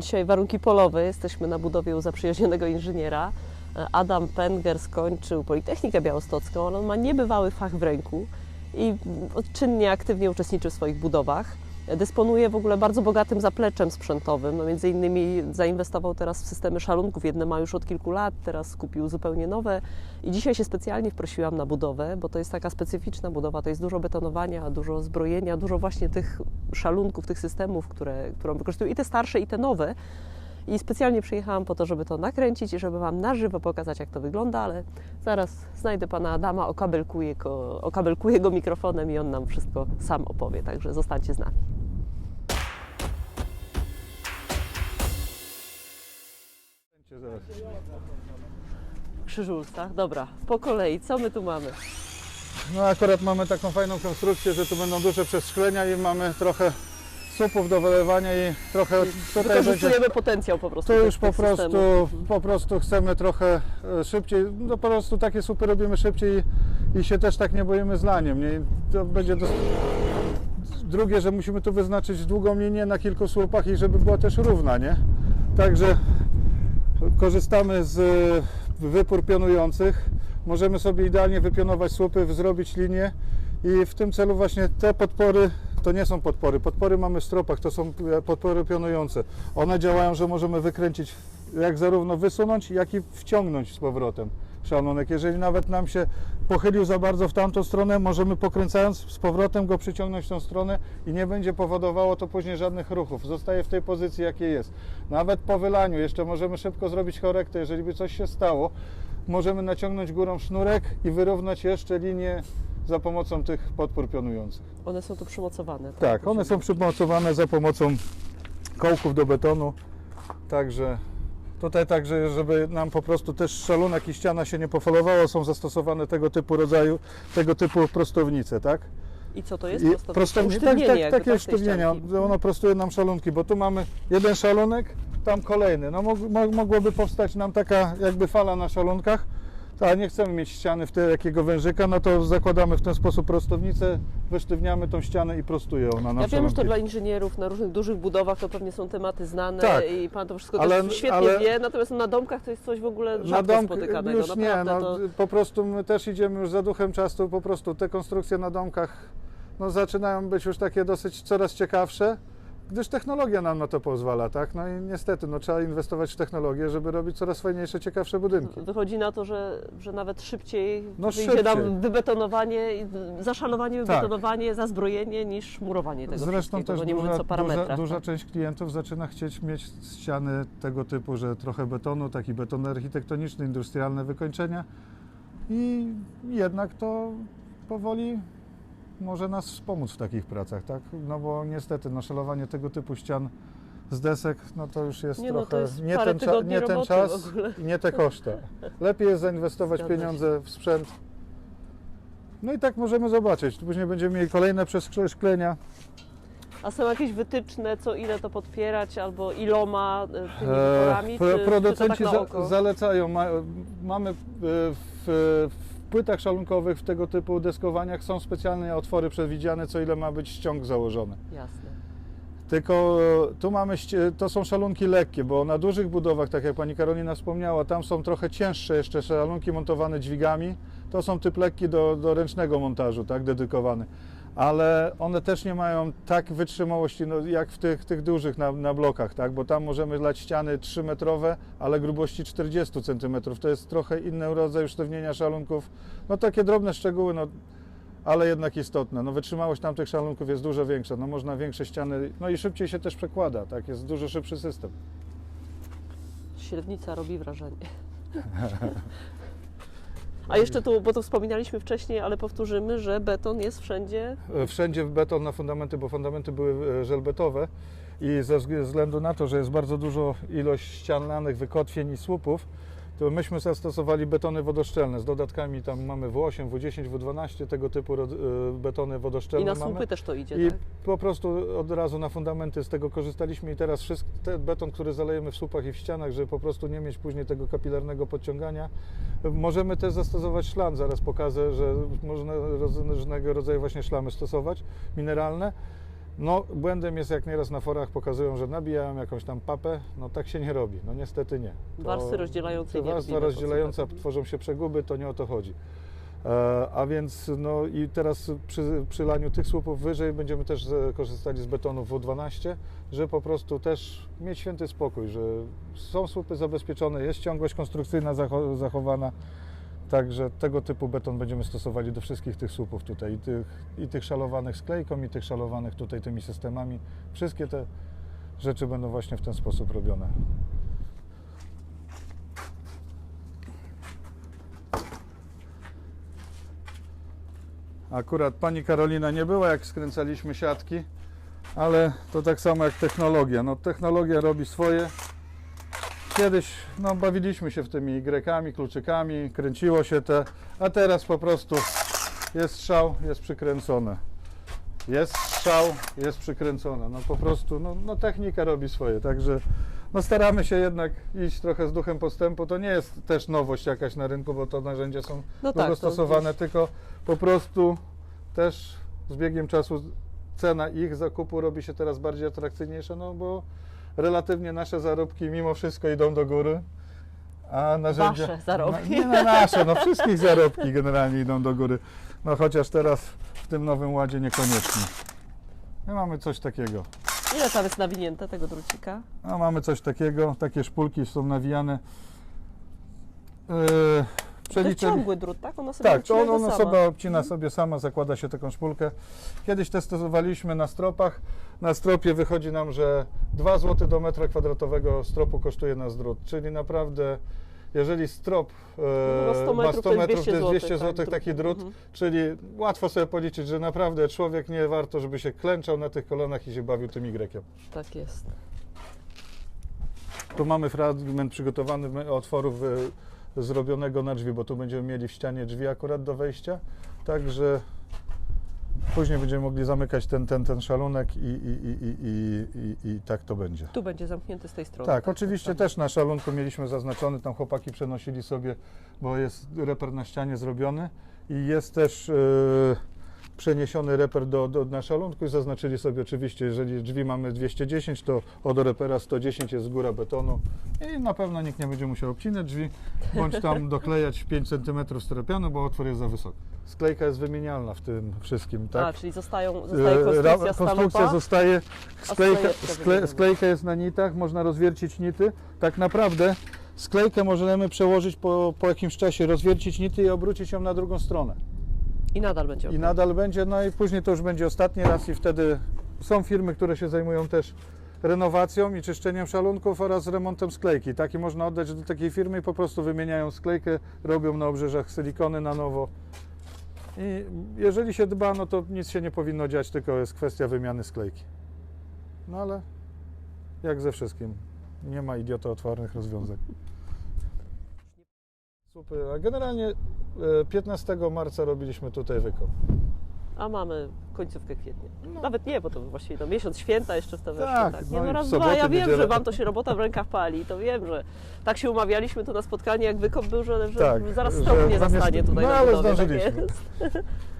Dzisiaj warunki polowe. Jesteśmy na budowie u zaprzyjaźnionego inżyniera. Adam Penger skończył Politechnikę Białostocką, ale on ma niebywały fach w ręku i czynnie, aktywnie uczestniczy w swoich budowach. Dysponuje w ogóle bardzo bogatym zapleczem sprzętowym. No między innymi zainwestował teraz w systemy szalunków. Jedne ma już od kilku lat, teraz kupił zupełnie nowe. I dzisiaj się specjalnie wprosiłam na budowę, bo to jest taka specyficzna budowa. To jest dużo betonowania, dużo zbrojenia, dużo właśnie tych szalunków, tych systemów, które, które on wykorzystuje, i te starsze, i te nowe. I specjalnie przyjechałam po to, żeby to nakręcić i żeby Wam na żywo pokazać, jak to wygląda, ale zaraz znajdę Pana Adama, okabelkuję go, okabelkuję go mikrofonem i on nam wszystko sam opowie, także zostańcie z nami. Krzyżulcach, dobra, po kolei, co my tu mamy? No akurat mamy taką fajną konstrukcję, że tu będą duże przeszklenia i mamy trochę słupów do wylewania i trochę tutaj będzie... Wykorzystujemy potencjał po prostu. Tu już po prostu, systemów. po prostu chcemy trochę e, szybciej, no po prostu takie słupy robimy szybciej i się też tak nie boimy zlaniem. Nie? I To będzie dos... Drugie, że musimy tu wyznaczyć długą linię na kilku słupach i żeby była też równa, nie? Także korzystamy z e, wypór pionujących. Możemy sobie idealnie wypionować słupy, zrobić linię i w tym celu właśnie te podpory to nie są podpory. Podpory mamy w stropach, to są e, podpory pionujące. One działają, że możemy wykręcić, jak zarówno wysunąć, jak i wciągnąć z powrotem Jeżeli nawet nam się pochylił za bardzo w tamtą stronę, możemy pokręcając z powrotem go przyciągnąć w tą stronę i nie będzie powodowało to później żadnych ruchów. Zostaje w tej pozycji, jakiej jest. Nawet po wylaniu jeszcze możemy szybko zrobić korektę, jeżeli by coś się stało. Możemy naciągnąć górą sznurek i wyrównać jeszcze linię za pomocą tych podpór pionujących. One są tu przymocowane. Tak, one są przymocowane za pomocą kołków do betonu. Także tutaj także, żeby nam po prostu też szalunek i ściana się nie pofalowało, są zastosowane tego typu rodzaju, tego typu prostownice, tak? I co to jest? I tak, tak, takie tej usztywnienia. ścianki. Ono prostuje nam szalunki, bo tu mamy jeden szalunek, tam kolejny. No mog, mo- mogłoby powstać nam taka jakby fala na szalunkach, a nie chcemy mieć ściany w te jakiego wężyka, no to zakładamy w ten sposób prostownicę, wysztywniamy tą ścianę i prostuje ona nam Ja wiem, że to dla inżynierów na różnych dużych budowach to pewnie są tematy znane Tak. i Pan to wszystko Ale- też świetnie ale- wie, natomiast na domkach to jest coś w ogóle Na rzadko dom spotykanego. już nie, no, to... po prostu my też idziemy już za duchem czasu, po prostu te konstrukcje na domkach no, zaczynają być już takie dosyć coraz ciekawsze, gdyż technologia nam na to pozwala, tak? No i niestety no, trzeba inwestować w technologię, żeby robić coraz fajniejsze, ciekawsze budynki. Wychodzi na to, że, że nawet szybciej No, wyjdzie szybciej. nam wybetonowanie, zaszanowanie, Tak. wybetonowanie, zazbrojenie niż murowanie tego Zresztą też nie duża, duża, parametrach. duża tak. część klientów zaczyna chcieć mieć ściany tego typu, że trochę betonu, taki beton architektoniczny, industrialne wykończenia i jednak to powoli może nas wspomóc w takich pracach, tak? No bo niestety no, szalowanie tego typu ścian z desek, no to już jest Nie, no trochę jest nie, ten, cza- nie ten czas i nie te koszta. Lepiej jest zainwestować Zgadza się. pieniądze w sprzęt. No i tak możemy zobaczyć. Później będziemy mieli kolejne przeszklenia. A są jakieś wytyczne, co ile to podpierać, albo iloma e, tymi E, wyborami, pro- czy, Producenci czy tak za, zalecają, ma, mamy e, w, w płytach szalunkowych w tego typu deskowaniach są specjalne otwory przewidziane, co ile ma być ściąg założony. Jasne. Tylko e, tu mamy, to są szalunki lekkie, bo na dużych budowach, tak jak pani Karolina wspomniała, tam są trochę cięższe jeszcze szalunki montowane dźwigami. To są typ lekki do, do ręcznego montażu, tak, dedykowany. Ale one też nie mają tak wytrzymałości no, jak w tych, tych dużych na, na blokach, tak? bo tam możemy dać ściany 3-metrowe, ale grubości 40 cm. To jest trochę inny rodzaj usztywnienia szalunków. No takie drobne szczegóły, no, ale jednak istotne. No, wytrzymałość tamtych szalunków jest dużo większa. No, można większe ściany, no i szybciej się też przekłada, tak? Jest dużo szybszy system. Średnica robi wrażenie. A jeszcze tu, bo to wspominaliśmy wcześniej, ale powtórzymy, że beton jest wszędzie. E, Wszędzie w beton na fundamenty, bo fundamenty były e, żelbetowe. I ze wzg- względu na to, że jest bardzo dużo ilość ścian lanych, wykotwień i słupów, to myśmy zastosowali betony wodoszczelne z dodatkami, tam mamy W8, W10, W12, tego typu e, betony wodoszczelne i na mamy. słupy też to idzie, I tak? po prostu od razu na fundamenty z tego korzystaliśmy i teraz wszystko, ten beton, który zalejemy w słupach i w ścianach, żeby po prostu nie mieć później tego kapilarnego podciągania. Możemy też zastosować szlam, zaraz pokażę, że można różnego rodzaju właśnie szlamy stosować, mineralne. No, błędem jest jak nieraz na forach pokazują, że nabijają jakąś tam papę. No tak się nie robi. No niestety nie. To- Warstwy rozdzielające Warstwa rozdzielająca, tworzą się przeguby, to nie o to chodzi. E, a więc no i teraz przy, przy laniu tych słupów wyżej będziemy też korzystali z betonu W12, żeby po prostu też mieć święty spokój, że są słupy zabezpieczone, jest ciągłość konstrukcyjna zacho- zachowana. Także tego typu beton będziemy stosowali do wszystkich tych słupów tutaj, i tych, i tych szalowanych sklejką, i tych szalowanych tutaj tymi systemami. Wszystkie te rzeczy będą właśnie w ten sposób robione. Akurat pani Karolina nie była, jak skręcaliśmy siatki, ale to tak samo jak technologia. No, technologia robi swoje. Kiedyś no, bawiliśmy się w tymi Y, kluczykami, kręciło się te, a teraz po prostu jest strzał, jest przykręcone. Jest strzał, jest przykręcone. No po prostu, no, no technika robi swoje, także no staramy się jednak iść trochę z duchem postępu. To nie jest też nowość jakaś na rynku, bo to narzędzia są No długo tak, to stosowane, gdzieś- tylko po prostu też z biegiem czasu cena ich zakupu robi się teraz bardziej atrakcyjniejsza, no bo relatywnie nasze zarobki mimo wszystko idą do góry, a narzędzia... Wasze zarobki. No, nie no nasze, no wszystkich zarobki generalnie idą do góry, no chociaż teraz w tym nowym ładzie niekoniecznie. My mamy coś takiego. Ile tam jest nawinięte tego drucika? No, mamy coś takiego, takie szpulki są nawijane. Yy, To jest przeliczeń- ciągły drut, tak? Ona sobie tak, to on, ona sama. obcina sobie sama, zakłada się taką szpulkę. Kiedyś testowaliśmy na stropach. Na stropie wychodzi nam, że 2 zł do metra kwadratowego stropu kosztuje nas drut. Czyli naprawdę, jeżeli strop e, No, 100 ma metrów 100 to jest metrów, to jest 200 200 zł tak, taki drut. Mhm. Czyli łatwo sobie policzyć, że naprawdę człowiek nie warto, żeby się klęczał na tych kolanach i się bawił tym Y. Tak jest. Tu mamy fragment przygotowany otworów y, zrobionego na drzwi, bo tu będziemy mieli w ścianie drzwi akurat do wejścia, także później będziemy mogli zamykać ten, ten, ten szalunek i, i, i, i, i, i, tak to będzie. Tu będzie zamknięty z tej strony. Tak, oczywiście samo. też na szalunku mieliśmy zaznaczony, tam chłopaki przenosili sobie, bo jest reper na ścianie zrobiony i jest też e, przeniesiony reper do, do, na szalunku i zaznaczyli sobie oczywiście, jeżeli drzwi mamy 210, to od repera 110 jest góra betonu i na pewno nikt nie będzie musiał obcinać drzwi, bądź tam doklejać 5 cm steropianu, bo otwór jest za wysoki. Sklejka jest wymienialna w tym wszystkim, tak? A, czyli zostają, zostaje E, konstrukcja konstrukcja zostaje, sklejka, skle, sklejka jest na nitach, można rozwiercić nity. Tak naprawdę sklejkę możemy przełożyć po, po jakimś czasie, rozwiercić nity i obrócić ją na drugą stronę. I nadal będzie I nadal będzie, no i później to już będzie ostatni raz i wtedy są firmy, które się zajmują też renowacją i czyszczeniem szalunków oraz remontem sklejki. Taki można oddać do takiej firmy i po prostu wymieniają sklejkę, robią na obrzeżach silikony na nowo. I jeżeli się dba, no to nic się nie powinno dziać, tylko jest kwestia wymiany sklejki. No ale jak ze wszystkim, nie ma idiotootwarnych rozwiązań. Super, a generalnie 15 marca robiliśmy tutaj wykop. A mamy końcówkę kwietnia. No. Nawet nie, bo to właściwie no, miesiąc święta jeszcze w to weszło. Tak, Tak, no Nie, no w raz, dwa, ja wiem, że Wam to się robota w rękach pali, to wiem, że tak się umawialiśmy tu na spotkanie, jak wykop był, że, że Tak, zaraz strop nie zastanie tutaj no, na ale budowie. Tak jest.